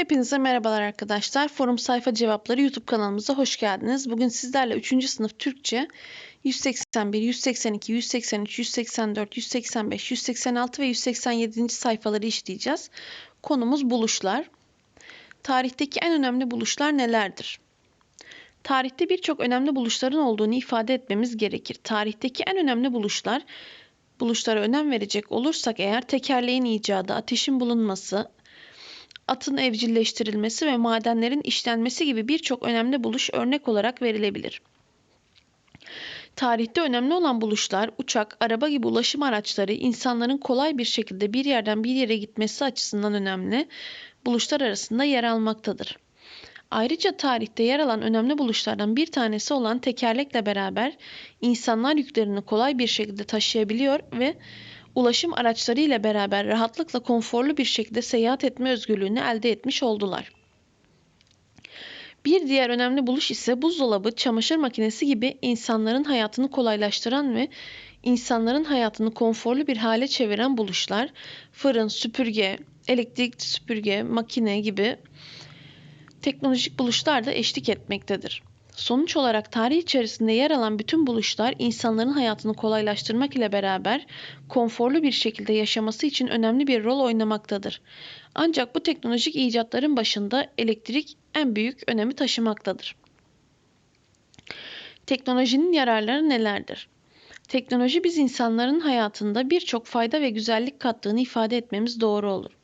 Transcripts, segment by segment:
Hepinize merhabalar arkadaşlar. Forum Sayfa Cevapları YouTube kanalımıza hoş geldiniz. Bugün sizlerle 3. sınıf Türkçe 181, 182, 183, 184, 185, 186 ve 187. sayfaları işleyeceğiz. Konumuz buluşlar. Tarihteki en önemli buluşlar nelerdir? Tarihte birçok önemli buluşların olduğunu ifade etmemiz gerekir. Tarihteki en önemli buluşlar buluşlara önem verecek olursak eğer tekerleğin icadı, ateşin bulunması, atın evcilleştirilmesi ve madenlerin işlenmesi gibi birçok önemli buluş örnek olarak verilebilir. Tarihte önemli olan buluşlar uçak, araba gibi ulaşım araçları insanların kolay bir şekilde bir yerden bir yere gitmesi açısından önemli buluşlar arasında yer almaktadır. Ayrıca tarihte yer alan önemli buluşlardan bir tanesi olan tekerlekle beraber insanlar yüklerini kolay bir şekilde taşıyabiliyor ve ulaşım araçları ile beraber rahatlıkla konforlu bir şekilde seyahat etme özgürlüğünü elde etmiş oldular. Bir diğer önemli buluş ise buzdolabı, çamaşır makinesi gibi insanların hayatını kolaylaştıran ve insanların hayatını konforlu bir hale çeviren buluşlar, fırın, süpürge, elektrik süpürge, makine gibi teknolojik buluşlar da eşlik etmektedir. Sonuç olarak tarih içerisinde yer alan bütün buluşlar insanların hayatını kolaylaştırmak ile beraber konforlu bir şekilde yaşaması için önemli bir rol oynamaktadır. Ancak bu teknolojik icatların başında elektrik en büyük önemi taşımaktadır. Teknolojinin yararları nelerdir? Teknoloji biz insanların hayatında birçok fayda ve güzellik kattığını ifade etmemiz doğru olur.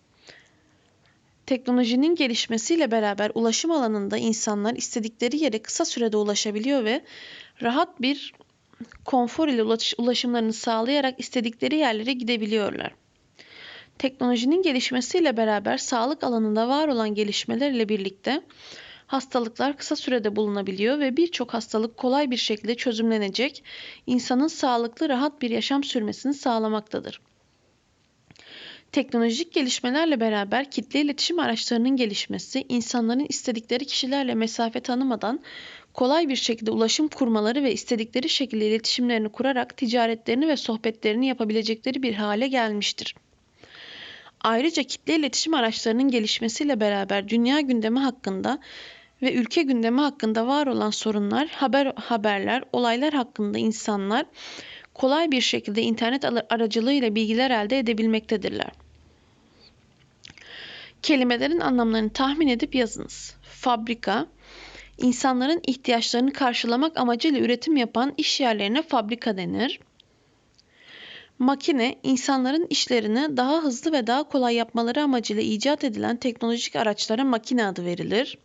Teknolojinin gelişmesiyle beraber ulaşım alanında insanlar istedikleri yere kısa sürede ulaşabiliyor ve rahat bir konfor ile ulaşımlarını sağlayarak istedikleri yerlere gidebiliyorlar. Teknolojinin gelişmesiyle beraber sağlık alanında var olan gelişmeler ile birlikte hastalıklar kısa sürede bulunabiliyor ve birçok hastalık kolay bir şekilde çözümlenecek, insanın sağlıklı rahat bir yaşam sürmesini sağlamaktadır. Teknolojik gelişmelerle beraber kitle iletişim araçlarının gelişmesi, insanların istedikleri kişilerle mesafe tanımadan kolay bir şekilde ulaşım kurmaları ve istedikleri şekilde iletişimlerini kurarak ticaretlerini ve sohbetlerini yapabilecekleri bir hale gelmiştir. Ayrıca kitle iletişim araçlarının gelişmesiyle beraber dünya gündemi hakkında ve ülke gündemi hakkında var olan sorunlar, haber haberler, olaylar hakkında insanlar kolay bir şekilde internet aracılığıyla bilgiler elde edebilmektedirler. Kelimelerin anlamlarını tahmin edip yazınız. Fabrika, insanların ihtiyaçlarını karşılamak amacıyla üretim yapan iş yerlerine fabrika denir. Makine, insanların işlerini daha hızlı ve daha kolay yapmaları amacıyla icat edilen teknolojik araçlara makine adı verilir.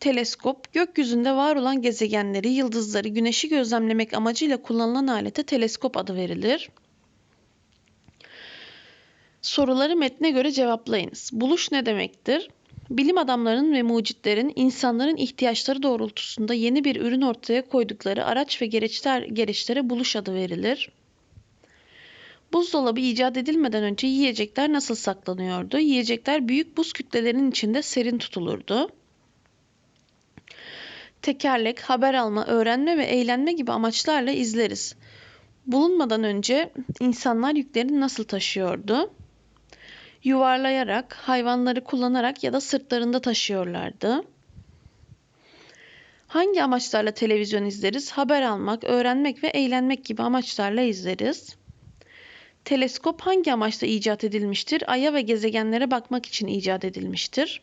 Teleskop, gökyüzünde var olan gezegenleri, yıldızları, güneşi gözlemlemek amacıyla kullanılan alete teleskop adı verilir. Soruları metne göre cevaplayınız. Buluş ne demektir? Bilim adamlarının ve mucitlerin insanların ihtiyaçları doğrultusunda yeni bir ürün ortaya koydukları araç ve gereçler, gereçlere buluş adı verilir. Buzdolabı icat edilmeden önce yiyecekler nasıl saklanıyordu? Yiyecekler büyük buz kütlelerinin içinde serin tutulurdu. Tekerlek, haber alma, öğrenme ve eğlenme gibi amaçlarla izleriz. Bulunmadan önce insanlar yüklerini nasıl taşıyordu? yuvarlayarak, hayvanları kullanarak ya da sırtlarında taşıyorlardı. Hangi amaçlarla televizyon izleriz? Haber almak, öğrenmek ve eğlenmek gibi amaçlarla izleriz. Teleskop hangi amaçla icat edilmiştir? Ay'a ve gezegenlere bakmak için icat edilmiştir.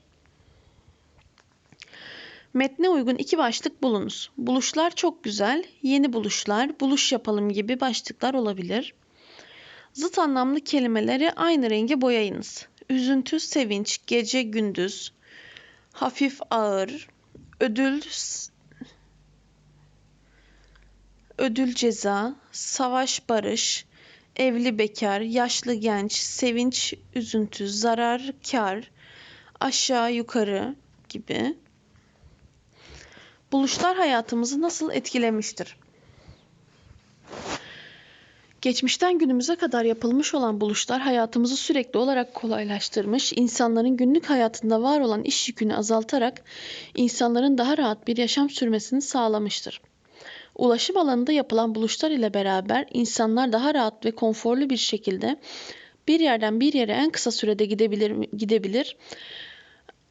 Metne uygun iki başlık bulunuz. Buluşlar çok güzel, yeni buluşlar, buluş yapalım gibi başlıklar olabilir. Zıt anlamlı kelimeleri aynı renge boyayınız. Üzüntü, sevinç, gece, gündüz, hafif, ağır, ödül, ödül, ceza, savaş, barış, evli, bekar, yaşlı, genç, sevinç, üzüntü, zarar, kar, aşağı, yukarı gibi buluşlar hayatımızı nasıl etkilemiştir? Geçmişten günümüze kadar yapılmış olan buluşlar hayatımızı sürekli olarak kolaylaştırmış, insanların günlük hayatında var olan iş yükünü azaltarak insanların daha rahat bir yaşam sürmesini sağlamıştır. Ulaşım alanında yapılan buluşlar ile beraber insanlar daha rahat ve konforlu bir şekilde bir yerden bir yere en kısa sürede gidebilir, gidebilir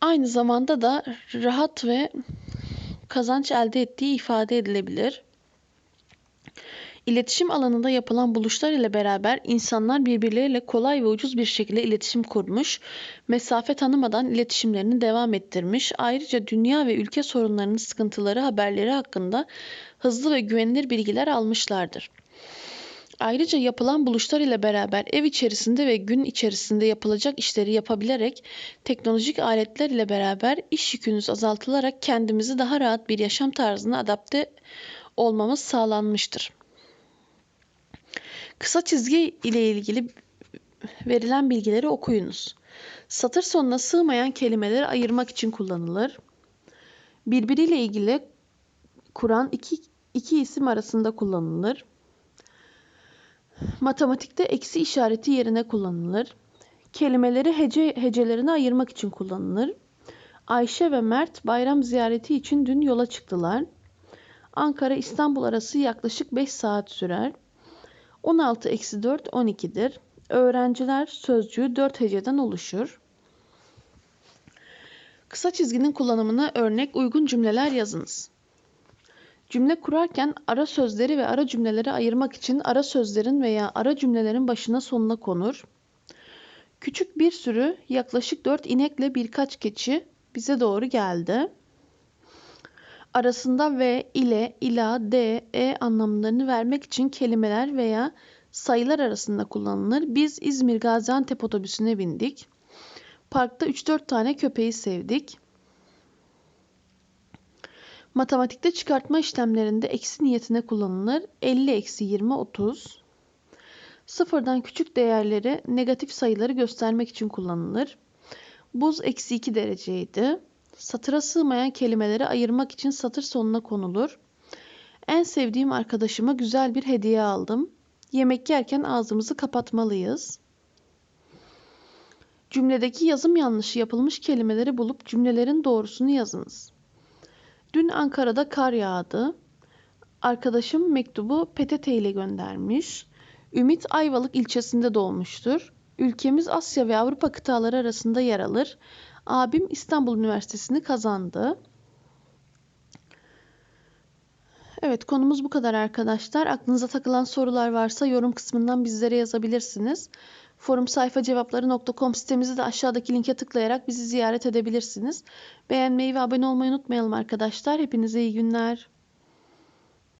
aynı zamanda da rahat ve kazanç elde ettiği ifade edilebilir. İletişim alanında yapılan buluşlar ile beraber insanlar birbirleriyle kolay ve ucuz bir şekilde iletişim kurmuş, mesafe tanımadan iletişimlerini devam ettirmiş, ayrıca dünya ve ülke sorunlarının sıkıntıları haberleri hakkında hızlı ve güvenilir bilgiler almışlardır. Ayrıca yapılan buluşlar ile beraber ev içerisinde ve gün içerisinde yapılacak işleri yapabilerek teknolojik aletler ile beraber iş yükünüz azaltılarak kendimizi daha rahat bir yaşam tarzına adapte olmamız sağlanmıştır. Kısa çizgi ile ilgili verilen bilgileri okuyunuz. Satır sonuna sığmayan kelimeleri ayırmak için kullanılır. Birbiriyle ilgili kuran iki, iki isim arasında kullanılır. Matematikte eksi işareti yerine kullanılır. Kelimeleri hece hecelerine ayırmak için kullanılır. Ayşe ve Mert bayram ziyareti için dün yola çıktılar. Ankara İstanbul arası yaklaşık 5 saat sürer. 16 eksi 4 12'dir. Öğrenciler sözcüğü 4 heceden oluşur. Kısa çizginin kullanımına örnek uygun cümleler yazınız. Cümle kurarken ara sözleri ve ara cümleleri ayırmak için ara sözlerin veya ara cümlelerin başına sonuna konur. Küçük bir sürü yaklaşık 4 inekle birkaç keçi bize doğru geldi. Arasında ve, ile, ila, de, e anlamlarını vermek için kelimeler veya sayılar arasında kullanılır. Biz İzmir Gaziantep otobüsüne bindik. Parkta 3-4 tane köpeği sevdik. Matematikte çıkartma işlemlerinde eksi niyetine kullanılır. 50 eksi 20 30. Sıfırdan küçük değerleri negatif sayıları göstermek için kullanılır. Buz eksi 2 dereceydi. Satıra sığmayan kelimeleri ayırmak için satır sonuna konulur. En sevdiğim arkadaşıma güzel bir hediye aldım. Yemek yerken ağzımızı kapatmalıyız. Cümledeki yazım yanlışı yapılmış kelimeleri bulup cümlelerin doğrusunu yazınız. Dün Ankara'da kar yağdı. Arkadaşım mektubu PTT ile göndermiş. Ümit Ayvalık ilçesinde doğmuştur. Ülkemiz Asya ve Avrupa kıtaları arasında yer alır. Abim İstanbul Üniversitesi'ni kazandı. Evet konumuz bu kadar arkadaşlar. Aklınıza takılan sorular varsa yorum kısmından bizlere yazabilirsiniz. Forum sayfa cevapları.com sitemizi de aşağıdaki linke tıklayarak bizi ziyaret edebilirsiniz. Beğenmeyi ve abone olmayı unutmayalım arkadaşlar. Hepinize iyi günler.